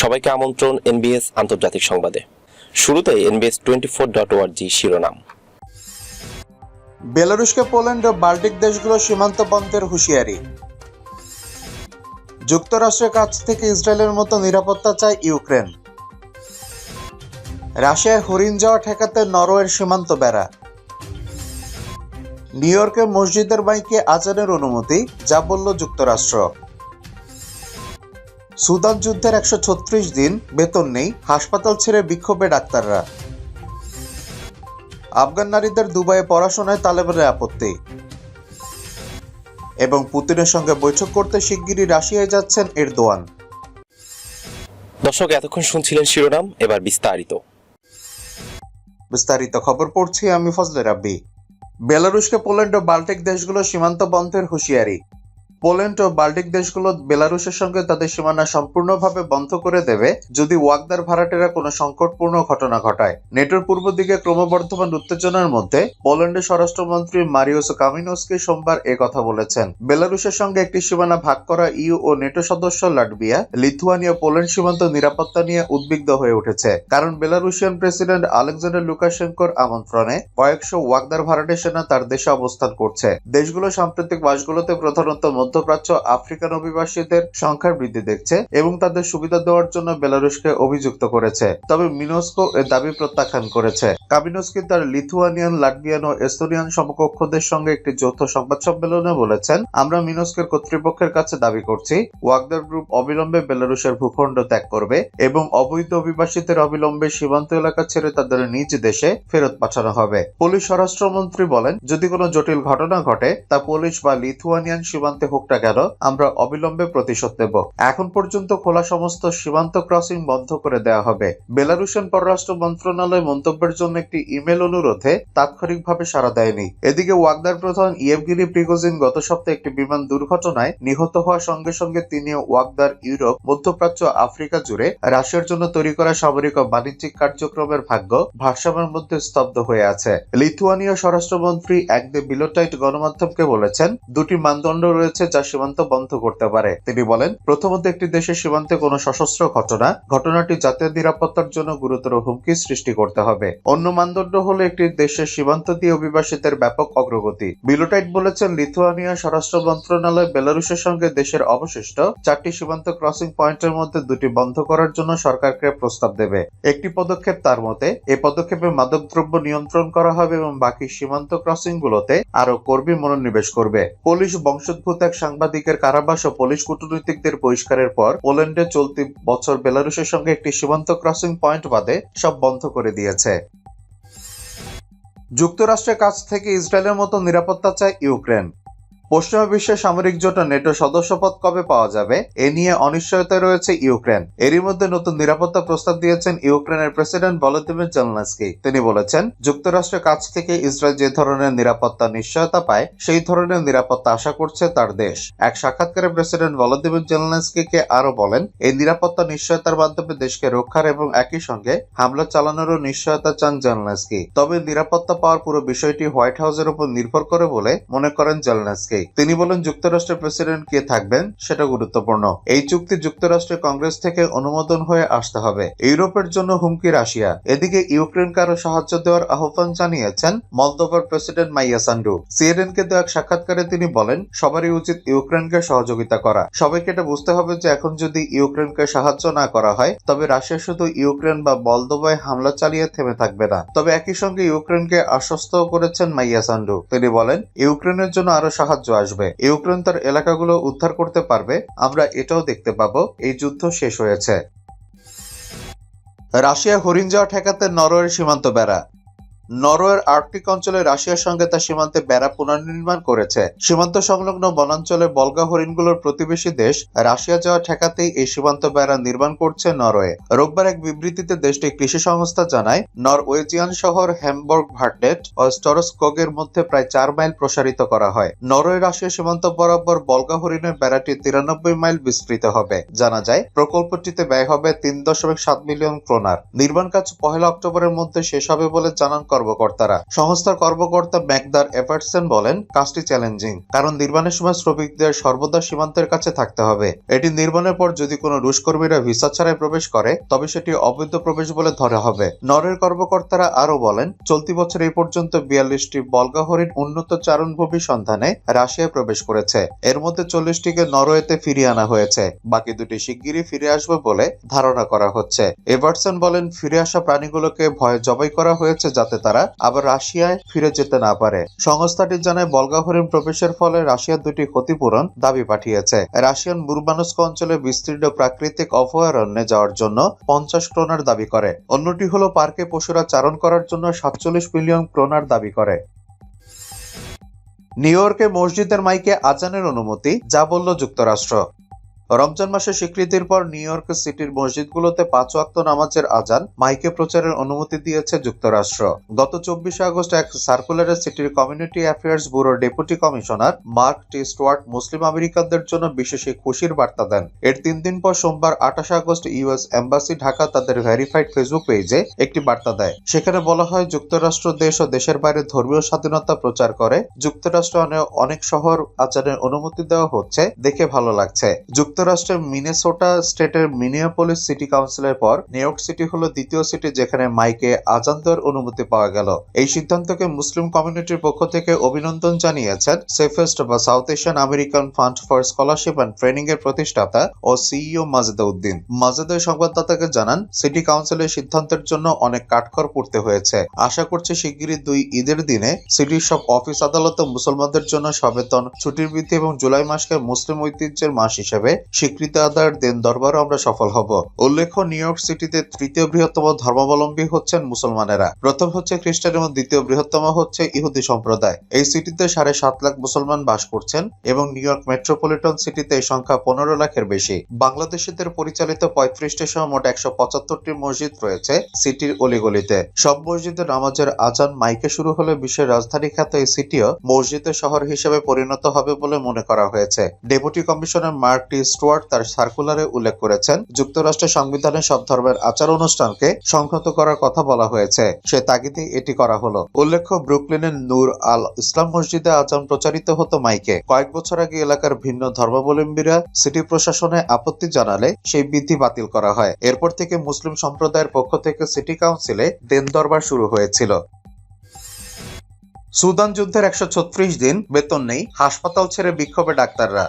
সবাইকে আমন্ত্রণ এনবিএস আন্তর্জাতিক সংবাদে। শুরুতে এনবিএস টোয়েন্টি ফোর ডট ওয়ার্জি শিরোনাম। বেলারুশকে পোল্যান্ড ও বাল্টিক দেশগুলো সীমান্ত বন্ধের হুঁশিয়ারি। যুক্তরাষ্ট্রের কাছ থেকে ইসরায়েলের মতো নিরাপত্তা চায় ইউক্রেন। রাশিয়ার হরিণ যাওয়া ঠেকাতে নরওয়ের সীমান্ত বেড়া। নিউ ইয়র্কে মসজিদের বাইকে আজানের অনুমতি, যা বলল যুক্তরাষ্ট্র। সুদান যুদ্ধের একশো ছত্রিশ দিন বেতন নেই হাসপাতাল ছেড়ে বিক্ষোভে ডাক্তাররা। আফগান নারীদের দুবাইয়ে পড়াশোনায় তালেবানের আপত্তি। এবং পুতিনের সঙ্গে বৈঠক করতে শিগগিরই রাশিয়ায় যাচ্ছেন এরদোয়ান। দর্শক এতক্ষণ শুনছিলেন শিরোনাম এবার বিস্তারিত। বিস্তারিত খবর পড়ছি আমি ফজলে রাব্বি। বেলারুশকে পোল্যান্ড ও বাল্টিক দেশগুলো সীমান্ত বন্ধের হুঁশিয়ারি। পোল্যান্ড ও বাল্টিক দেশগুলো বেলারুশের সঙ্গে তাদের সীমানা সম্পূর্ণভাবে বন্ধ করে দেবে যদি ওয়াগদার ভাড়াটেরা কোনো সংকটপূর্ণ ঘটনা ঘটায়। নেটোর পূর্ব দিকে ক্রমবর্ধমান উত্তেজনার মধ্যে পোল্যান্ডের স্বরাষ্ট্রমন্ত্রী মারিওস কামিনোসকি সোমবার কথা বলেছেন। বেলারুশের সঙ্গে একটি সীমানা ভাগ করা ইউ ও নেটো সদস্য লাটভিয়া, লিথুয়ানিয়া পোল্যান্ড সীমান্ত নিরাপত্তা নিয়ে উদ্বিগ্ন হয়ে উঠেছে। কারণ বেলারুশিয়ান প্রেসিডেন্ট আলেকজান্ডার লুকাশেঙ্কোর আমন্ত্রণে কয়েকশো ওয়াগদার ভাড়াটে সেনা তার দেশে অবস্থান করছে। দেশগুলো সাম্প্রতিক মাসগুলোতে প্রধানত মধ্যপ্রাচ্য আফ্রিকান অভিবাসীদের সংখ্যার বৃদ্ধি দেখছে এবং তাদের সুবিধা দেওয়ার জন্য বেলারুশকে অভিযুক্ত করেছে। তবে মিনোস্কো এ দাবি প্রত্যাখ্যান করেছে। কাবিনস্কি তার লিথুয়ানিয়ান, লাটভিয়ান ও এস্তোনিয়ান সমকক্ষদের সঙ্গে একটি যৌথ সংবাদ সম্মেলনে বলেছেন, আমরা মিনোস্কের কর্তৃপক্ষের কাছে দাবি করছি, ওয়াগদার গ্রুপ অবিলম্বে বেলারুশের ভূখণ্ড ত্যাগ করবে এবং অবৈধ অভিবাসীদের অবিলম্বে সীমান্ত এলাকা ছেড়ে তাদের নিজ দেশে ফেরত পাঠানো হবে। পুলিশ স্বরাষ্ট্রমন্ত্রী বলেন, যদি কোনো জটিল ঘটনা ঘটে, তা পুলিশ বা লিথুয়ানিয়ান সীমান্তে হোক না কেন আমরা অবিলম্বে প্রতিশোধ নেব। এখন পর্যন্ত খোলা সমস্ত সীমান্ত ক্রসিং বন্ধ করে দেওয়া হবে। বেলারুশিয়ান পররাষ্ট্র মন্ত্রণালয় মন্তব্যের জন্য একটি ইমেল অনুরোধে তাৎক্ষণিকভাবে সাড়া দেয়নি। এদিকে ওয়াগদার প্রধান ইয়েভগিরি প্রিগোজিন গত সপ্তাহে একটি বিমান দুর্ঘটনায় নিহত হওয়ার সঙ্গে সঙ্গে তিনি ওয়াগদার ইউরোপ, মধ্যপ্রাচ্য, আফ্রিকা জুড়ে রাশিয়ার জন্য তৈরি করা সামরিক ও বাণিজ্যিক কার্যক্রমের ভাগ্য ভারসাম্যের মধ্যে স্তব্ধ হয়ে আছে। লিথুয়ানীয় স্বরাষ্ট্রমন্ত্রী একদে বিলোটাইট গণমাধ্যমকে বলেছেন, দুটি মানদণ্ড রয়েছে যা সীমান্ত বন্ধ করতে পারে। তিনি বলেন, প্রথমত একটি দেশের সীমান্তে কোনো সশস্ত্র ঘটনা, ঘটনাটি জাতীয় নিরাপত্তার জন্য গুরুতর হুমকি সৃষ্টি করতে হবে। অন্য মানদণ্ড হলো একটি দেশের সীমান্ত দিয়ে অভিবাসীদের ব্যাপক অগ্রগতি। বিলোটাইট বলেছেন, লিথুয়ানিয়া স্বরাষ্ট্র মন্ত্রণালয় বেলারুশের সঙ্গে দেশের অবশিষ্ট চারটি সীমান্ত ক্রসিং পয়েন্টের মধ্যে দুটি বন্ধ করার জন্য সরকারকে প্রস্তাব দেবে। একটি পদক্ষেপ তার মতে এই পদক্ষেপে মাদকদ্রব্য নিয়ন্ত্রণ করা হবে এবং বাকি সীমান্ত ক্রসিং গুলোতে আরও কর্মী মনোনিবেশ করবে। পুলিশ বংশোদ্ভূত এক সাংবাদিকের কারাবাস ও পুলিশ কূটনীতিকদের বহিষ্কারের পর পোল্যান্ডে চলতি বছর বেলারুশের সঙ্গে একটি সীমান্ত ক্রসিং পয়েন্ট বাদে সব বন্ধ করে দিয়েছে। যুক্তরাষ্ট্রের কাছ থেকে ইসরায়েলের মতো নিরাপত্তা চায় ইউক্রেন। পশ্চিমা বিশ্বের সামরিক জোট নেটো সদস্যপদ কবে পাওয়া যাবে, এ নিয়ে অনিশ্চয়তা রয়েছে ইউক্রেন। এরই মধ্যে নতুন নিরাপত্তা প্রস্তাব দিয়েছেন ইউক্রেনের প্রেসিডেন্ট ভলোদিমির জেলনাস্কি। তিনি বলেছেন, যুক্তরাষ্ট্রের কাছ থেকে ইসরায়েল যে ধরনের নিরাপত্তা নিশ্চয়তা পায়, সেই ধরনের নিরাপত্তা আশা করছে তার দেশ। এক সাক্ষাৎকারে প্রেসিডেন্ট ভলোদিমির জেলনাস্কিকে আরও বলেন, এই নিরাপত্তা নিশ্চয়তার মাধ্যমে দেশকে রক্ষার এবং একই সঙ্গে হামলা চালানোরও নিশ্চয়তা চান জেলনাস্কি। তবে নিরাপত্তা পাওয়ার পুরো বিষয়টি হোয়াইট হাউসের উপর নির্ভর করে বলে মনে করেন জেলনাস্কি। তিনি বলেন, যুক্তরাষ্ট্রের প্রেসিডেন্ট কে থাকবেন সেটা গুরুত্বপূর্ণ। এই চুক্তি যুক্তরাষ্ট্রের কংগ্রেস থেকে অনুমোদন হয়ে আসতে হবে। ইউরোপের জন্য হুমকি রাশিয়া। এদিকে ইউক্রেনকে আরও সাহায্য দেওয়ার আহ্বান জানিয়েছেন মলদোভার প্রেসিডেন্ট মাইয়া সান্ডু। সিএনএন কে দেওয়া এক সাক্ষাৎকারে তিনি বলেন, সবারই উচিত ইউক্রেনকে সহযোগিতা করা। সবাইকে এটা বুঝতে হবে যে এখন যদি ইউক্রেনকে সাহায্য না করা হয়, তবে রাশিয়া শুধু ইউক্রেন বা মলদোভায় হামলা চালিয়ে থেমে থাকবে না। তবে একই সঙ্গে ইউক্রেনকে আশ্বস্ত করেছেন মাইয়া সান্ডু। তিনি বলেন ইউক্রেনের জন্য আরও সাহায্য আসবে। ইউক্রেন তার এলাকাগুলো উদ্ধার করতে পারবে। আমরা এটাও দেখতে পাবো। এই যুদ্ধ শেষ হয়েছে। রাশিয়া হরিণ যাওয়া ঠেকাতে নরওয়ের সীমান্ত বেড়া। নরওয়ের আর্কটিক অঞ্চলে রাশিয়ার সঙ্গে তার সীমান্তে বেড়া পুনর্নির্মাণ করেছে। সীমান্ত সংলগ্ন বনাঞ্চলে বলগা হরিণগুলোর প্রতিবেশী দেশ রাশিয়া যাওয়া ঠেকাতেই এই সীমান্ত বেড়া নির্মাণ করছে নরওয়ে। রোববার এক বিবৃতিতে দেশটির কৃষি সংস্থা জানায়, নরওয়েজিয়ান শহর হ্যামবর্গ ভার্টেট ও স্টরস্কোগের মধ্যে প্রায় চার মাইল প্রসারিত করা হয়। নরওয়ে রাশিয়া সীমান্ত বরাবর বলগা হরিণের বেড়াটি তিরানব্বই মাইল বিস্তৃত হবে। জানা যায়, প্রকল্পটিতে ব্যয় হবে তিন দশমিক সাত মিলিয়ন ক্রোনার। নির্মাণ কাজ পহেলা অক্টোবরের মধ্যে শেষ হবে বলে জানান কর্মকর্তারা। সংস্থার কর্মকর্তা ম্যাকদার এফার্টসন বলেন, কাজটি চ্যালেঞ্জিং, কারণ নির্মাণের সময় শ্রমিকদের সর্বদা সীমান্তের কাছে থাকতে হবে। এটি নির্মাণের পর যদি কোনো রুশ কর্মীরা ভিসা ছাড়াই প্রবেশ করে, তবে সেটি অবৈধ প্রবেশ বলে ধরা হবে। নরের কর্মকর্তারা আরও বলেন, চলতি বছর এই পর্যন্ত বিয়াল্লিশটি বলগা হরিণ উন্নত চারণভূমি সন্ধানে রাশিয়ায় প্রবেশ করেছে। এর মধ্যে চল্লিশটিকে নরওয়েতে ফিরিয়ে আনা হয়েছে। বাকি দুটি শিগগিরই ফিরে আসবে বলে ধারণা করা হচ্ছে। এভারসন বলেন, ফিরে আসা প্রাণীগুলোকে ভয়ে জবাই করা হয়েছে যাতে তারা আবার রাশিয়ায় ফিরে যেতে না পারে। সংস্থাটি জানায় বলগা হরিণ প্রবেশের ফলে রাশিয়ার দুটি ক্ষতিপূরণ দাবি পাঠিয়েছে। রাশিয়ান মুরমানস্ক অঞ্চলে বিস্তীর্ণ প্রাকৃতিক অভয়ারণ্যে যাওয়ার জন্য পঞ্চাশ ক্রোনার দাবি করে। অন্যটি হলো, পার্কে পশুরা চারণ করার জন্য সাতচল্লিশ মিলিয়ন ক্রোনার দাবি করে। নিউ ইয়র্কে মসজিদের মাইকে আজানের অনুমতি, যা বলল যুক্তরাষ্ট্র। রমজান মাসের স্বীকৃতির পর নিউ ইয়র্ক সিটির মসজিদগুলোতে পাঁচ ওয়াক্ত নামাজের আজান মাইকে প্রচারের অনুমতি দিয়েছে যুক্তরাষ্ট্র। গত চব্বিশে আগস্ট এক সার্কুলারে সিটির কমিউনিটি অ্যাফেয়ার্স ব্যুরোর deputy commissioner Mark T Stuart Muslim আমেরিকানদের জন্য বিশেষ খুশির বার্তা দেন। এর তিন দিন পর সোমবার আঠাশে আগস্ট ইউএস এম্বাসি ঢাকা তাদের ভেরিফাইড ফেসবুক পেজে একটি বার্তা দেয়। সেখানে বলা হয়, যুক্তরাষ্ট্র দেশ ও দেশের বাইরে ধর্মীয় স্বাধীনতা প্রচার করে। যুক্তরাষ্ট্র অনেক শহর আচারের অনুমতি দেওয়া হচ্ছে, দেখে ভালো লাগছে। যুক্তরাষ্ট্রের মিনেসোটা স্টেটের মিনিয়াপলিস সিটি কাউন্সিলের পর নিউইয়র্ক সিটি হলো দ্বিতীয় সিটি যেখানে মাইকে আজান দেওয়ার অনুমতি পাওয়া গেল। এই সিদ্ধান্তকে মুসলিম কমিউনিটির পক্ষ থেকে অভিনন্দন জানিয়েছেন সেফেস্ট বা South Asian American fund for scholarship and training এর প্রতিষ্ঠাতা ও সিইও মাজেদা উদ্দিন। মাজেদা সংবাদদাতাকে জানান, সিটি কাউন্সিলের সিদ্ধান্তের জন্য অনেক কাঠখড় পড়তে হয়েছে। আশা করছে শিগগিরই দুই ঈদের দিনে সিটির সব অফিস আদালত মুসলমানদের জন্য সবেতন ছুটির বৃদ্ধি এবং জুলাই মাসকে মুসলিম ঐতিহ্যের মাস হিসেবে স্বীকৃতি আদায়ের দেন দরবারও আমরা সফল হব। উল্লেখ্য, নিউ ইয়র্ক সিটিতে তৃতীয় বৃহত্তম ধর্মাবলম্বী হচ্ছেন মুসলমানেরা। প্রথম হচ্ছে খ্রিস্টান এবং দ্বিতীয় বৃহত্তম হচ্ছে ইহুদি সম্প্রদায়। এই সিটিতে সাড়ে সাত লাখ মুসলমান বাস করছেন এবং নিউ ইয়র্ক মেট্রোপলিটন সিটিতে এই সংখ্যা পনেরো লাখের বেশি। বাংলাদেশিদের পরিচালিত পঁয়ত্রিশটি সহ মোট একশো পঁচাত্তরটি মসজিদ রয়েছে সিটির অলিগলিতে। সব মসজিদে নামাজের আজান মাইকে শুরু হলে বিশ্বের রাজধানী খ্যাত এই সিটিও মসজিদের শহর হিসেবে পরিণত হবে বলে মনে করা হয়েছে। Deputy commissioner Mark T Stuart তার সার্কুলারে উল্লেখ করেছেন যুক্তরাষ্ট্রের সংবিধানে সব ধর্মের আচার অনুষ্ঠানকে সংহত করার কথা বলা হয়েছে। সে তাগিদে এটি করা হলো। উল্লেখ্য, ব্রুকলিনের নূর আল ইসলাম মসজিদে আজান প্রচারিত হতো মাইকে। কয়েক বছর আগে এলাকার ভিন্ন ধর্মাবলম্বীরা সিটি প্রশাসনে আপত্তি জানালে সেই বিধি বাতিল করা হয়। এরপর থেকে মুসলিম সম্প্রদায়ের পক্ষ থেকে সিটি কাউন্সিলে দেন দরবার শুরু হয়েছিল। সুদান যুদ্ধের একশো ছত্রিশ দিন বেতন নেই, হাসপাতাল ছেড়ে বিক্ষোভে ডাক্তাররা।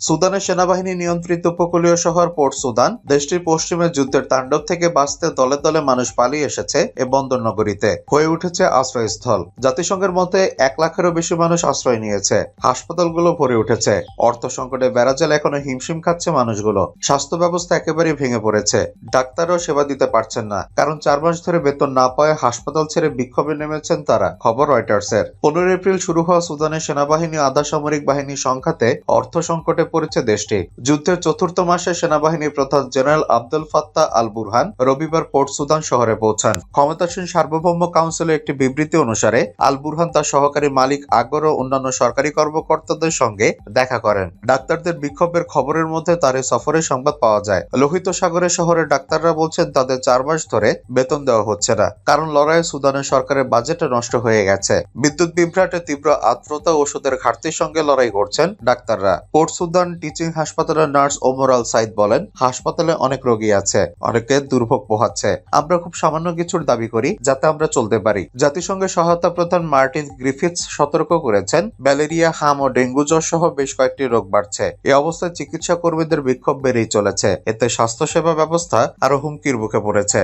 সুদানের সেনাবাহিনী নিয়ন্ত্রিত উপকূলীয় শহর পোর্ট সুদান, দেশটির পশ্চিমে যুদ্ধের তাণ্ডব থেকে বাঁচতে দলে দলে মানুষ পালিয়ে এসেছে এ বন্দর নগরীতে। হয়ে উঠেছে আশ্রয়স্থল। জাতিসংঘের মতে এক লাখেরও বেশি মানুষ আশ্রয় নিয়েছে। হাসপাতালগুলো ভরে উঠেছে। অর্থ সংকটে বেড়াজাল এখনও হিমশিম খাচ্ছে মানুষগুলো। স্বাস্থ্য ব্যবস্থা একেবারেই ভেঙে পড়েছে। ডাক্তারও সেবা দিতে পারছেন না। কারণ চার মাস ধরে বেতন না পাওয়ায় হাসপাতাল ছেড়ে বিক্ষোভে নেমেছেন তারা, খবর রয়টার্সের। পনেরো এপ্রিল শুরু হওয়া সুদানের সেনাবাহিনী আধা সামরিক বাহিনীর সংখ্যাতে অর্থ সংকটে পড়েছে দেশটি। যুদ্ধের চতুর্থ মাসে সেনাবাহিনীর প্রধান general Abdul Fattah al Burhan রবিবার পোর্ট সুদান শহরে পৌঁছান। ক্ষমতাসীন সার্বভৌম কাউন্সিলের একটি বিবৃতি অনুসারে আল বুরহান তার সহকারী মালিক আগর ও অন্যান্য সরকারি কর্মকর্তাদের সঙ্গে দেখা করেন। ডাক্তারদের বিক্ষোভের খবরের মধ্যে তার এই সফরের সংবাদ পাওয়া যায়। লোহিত সাগরে শহরের ডাক্তাররা বলছেন, তাদের চার মাস ধরে বেতন দেওয়া হচ্ছে না, কারণ লড়াইয়ে সুদানের সরকারের বাজেটে নষ্ট হয়ে গেছে। বিদ্যুৎ বিভ্রাটে তীব্র আর্দ্রতা ওষুধের ঘাটতির সঙ্গে লড়াই করছেন ডাক্তাররা। পোর্ট সুদান টিচিং হাসপাতালের নার্স ওমরাল সাইদ বলেন, হাসপাতালে অনেক রোগী আছে, অনেকে দুর্ভোগ পোহাচ্ছে। আমরা খুব সামান্য কিছুর দাবি করি যাতে আমরা চলতে পারি। জাতিসংঘের সহায়তা প্রধান মার্টিন গ্রিফিথস সতর্ক করেছেন, ম্যালেরিয়া, হাম ও ডেঙ্গু জ্বর সহ বেশ কয়েকটি রোগ বাড়ছে। এ অবস্থায় চিকিৎসা কর্মীদের বিক্ষোভ বেড়েই চলেছে। এতে স্বাস্থ্যসেবা ব্যবস্থা আরও হুমকির মুখে পড়েছে।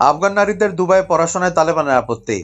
আফগান নারীদের দুবাই পড়াশোনায় তালেবানের আপত্তি।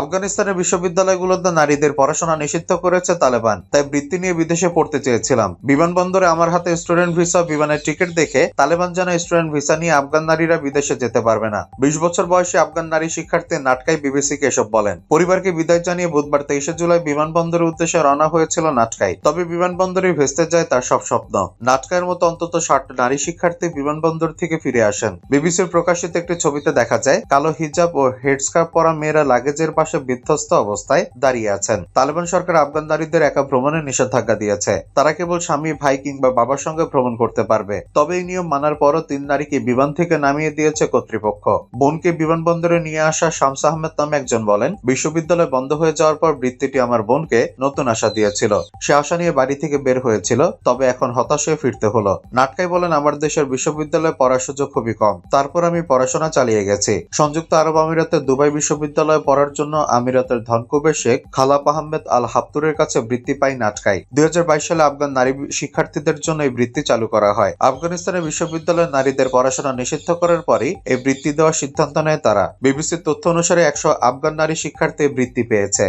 আফগানিস্তানের বিশ্ববিদ্যালয়গুলোতে নারীদের পড়াশোনা নিষিদ্ধ করেছে তালেবান, তাই বৃত্তি নিয়ে বিদেশে পড়তে চেয়েছিলাম। বিমানবন্দরে আমার হাতে স্টুডেন্ট ভিসা, বিমানের টিকিট দেখে তালেবান জানায় স্টুডেন্ট ভিসা নিয়ে আফগান নারীরা বিদেশে যেতে পারবে না। বিশ বছর বয়সী আফগান নারী শিক্ষার্থী নাটকাই বিবিসিকে এসব বলেন। পরিবারকে বিদায় জানিয়ে বুধবার তেইশে জুলাই বিমানবন্দরের উদ্দেশ্যে রওনা হয়েছিল নাটকাই। তবে বিমানবন্দরে ভেস্তে যায় তার সব স্বপ্ন। নাটকায়ের মতো অন্তত ষাট নারী শিক্ষার্থী বিমানবন্দর থেকে ফিরে আসেন। বিবিসির প্রকাশিত একটি ছবিতে দেখা যায়, কালো হিজাব ও হেডস্কার্ফ পরা মেয়েরা লাগেজের পাশে বিধ্বস্ত অবস্থায় দাঁড়িয়ে আছেন। তালেবান সরকার আফগান নারীদের একা ভ্রমণে নিষেধাজ্ঞা দিয়েছে। তারা কেবল স্বামী, ভাই কিংবা বাবার সঙ্গে ভ্রমণ করতে পারবে। তবে এই নিয়ম মানার পরও তিন নারীকে বিমান থেকে নামিয়ে দিয়েছে কর্তৃপক্ষ। বোনকে বিমানবন্দরে নিয়ে আসা শামস আহমেদ নামে একজন বলেন, বিশ্ববিদ্যালয় বন্ধ হয়ে যাওয়ার পর বৃত্তিটি আমার বোনকে নতুন আশা দিয়েছিল। সে আশা নিয়ে বাড়ি থেকে বের হয়েছিল, তবে এখন হতাশ হয়ে ফিরতে হলো। নাটকাই বলেন, আমার দেশের বিশ্ববিদ্যালয়ে পড়ার সুযোগ খুবই কম। তারপর আমি পড়াশোনা চালিয়ে গেছি। সংযুক্ত আরব আমিরাতের দুবাই বিশ্ববিদ্যালয়ে পড়ার জন্য আমিরাতের ধনকুবে শেখ খালাপ আহমেদ আল হাফতুরের কাছে বৃত্তি পাই নাটকাই। দুই সালে আফগান নারী শিক্ষার্থীদের জন্য এই বৃত্তি চালু করা হয়। আফগানিস্তানের বিশ্ববিদ্যালয়ে নারীদের পড়াশোনা নিষিদ্ধ করার পরই এই বৃত্তি দেওয়ার সিদ্ধান্ত নেয় তারা। বিবিসির তথ্য অনুসারে একশো আফগান নারী শিক্ষার্থী বৃত্তি পেয়েছে।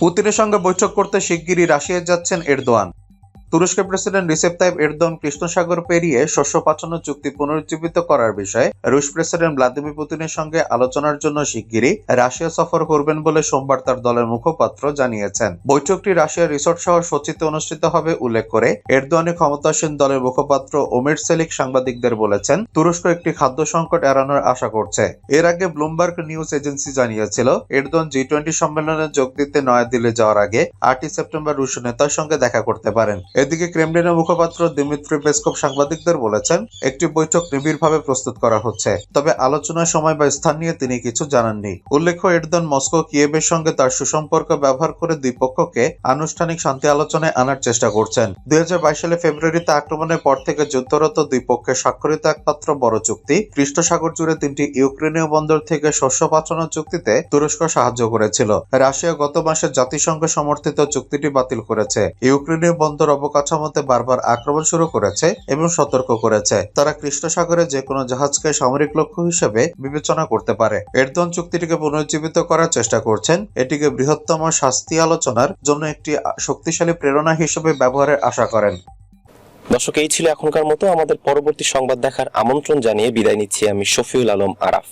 পুতিনের সঙ্গে বৈঠক করতে শিগগিরই রাশিয়ায় যাচ্ছেন এরদোয়ান। তুরস্কের প্রেসিডেন্ট রিসেপ তাইপ এরদোয়ান কৃষ্ণসাগর পেরিয়ে শস্য পাচানো চুক্তি পুনরুজ্জীবিত করার বিষয়ে রুশ প্রেসিডেন্ট ভ্লাদিমির পুতিনের সঙ্গে আলোচনার জন্য শিগগিরই রাশিয়া সফর করবেন বলে সোমবার তার দলের মুখপাত্র জানিয়েছেন। বৈঠকটি রাশিয়ার রিসোর্ট শহর সোচিতে অনুষ্ঠিত হবে উল্লেখ করে এরদোয়ানের ক্ষমতাসীন দলের মুখপাত্র ওমের সেলিক সাংবাদিকদের বলেছেন, তুরস্ক একটি খাদ্য সংকট এড়ানোর আশা করছে। এর আগে ব্লুমবার্গ নিউজ এজেন্সি জানিয়েছিল, এরদোয়ান জি টোয়েন্টি সম্মেলনে যোগ দিতে নয়াদিল্লি যাওয়ার আগে আটই সেপ্টেম্বর রুশ নেতার সঙ্গে দেখা করতে পারেন। এদিকে ক্রেমলিনের মুখপাত্র দিমিত্রি পেসকপ সাংবাদিকদের বলেছেন, একটি বৈঠক নিবিড়ভাবে প্রস্তুত করা হচ্ছে, তবে আলোচনার সময় বা স্থান নিয়ে তিনি কিছু জানাননি। উল্লেখ্য এরদোয়ান মস্কো কিয়েভের সঙ্গে তার সুসম্পর্ক ব্যবহার করে দুই পক্ষকে আনুষ্ঠানিক শান্তি আলোচনায় আনার চেষ্টা করছেন। দুই সালে ফেব্রুয়ারিতে আক্রমণের পর থেকে যুদ্ধরত দুই পক্ষের স্বাক্ষরিত একমাত্র বড় চুক্তি কৃষ্ণসাগর জুড়ে তিনটি ইউক্রেনীয় বন্দর থেকে শস্য পাঠানোর চুক্তিতে তুরস্ক সাহায্য করেছিল। রাশিয়া গত মাসে জাতিসংঘ সমর্থিত চুক্তিটি বাতিল করেছে। ইউক্রেনীয় বন্দর অবকাঠামোতে বারবার আক্রমণ শুরু করেছে এবং সতর্ক করেছে। তারা কৃষ্ণ সাগরে যে কোনো জাহাজকে সামরিক লক্ষ্য হিসেবে বিবেচনা করতে পারে। এরদোয়ান চুক্তিটিকে পুনরুজ্জীবিত করার চেষ্টা করছেন। এটিকে বৃহত্তম শাস্তি আলোচনার জন্য একটি শক্তিশালী প্রেরণা হিসেবে ব্যবহারের আশা করেন। দর্শক, এই ছিল এখনকার মতো। আমাদের পরবর্তী সংবাদ দেখার আমন্ত্রণ জানিয়ে বিদায় নিচ্ছি আমি শফিউল আলম আরাফ।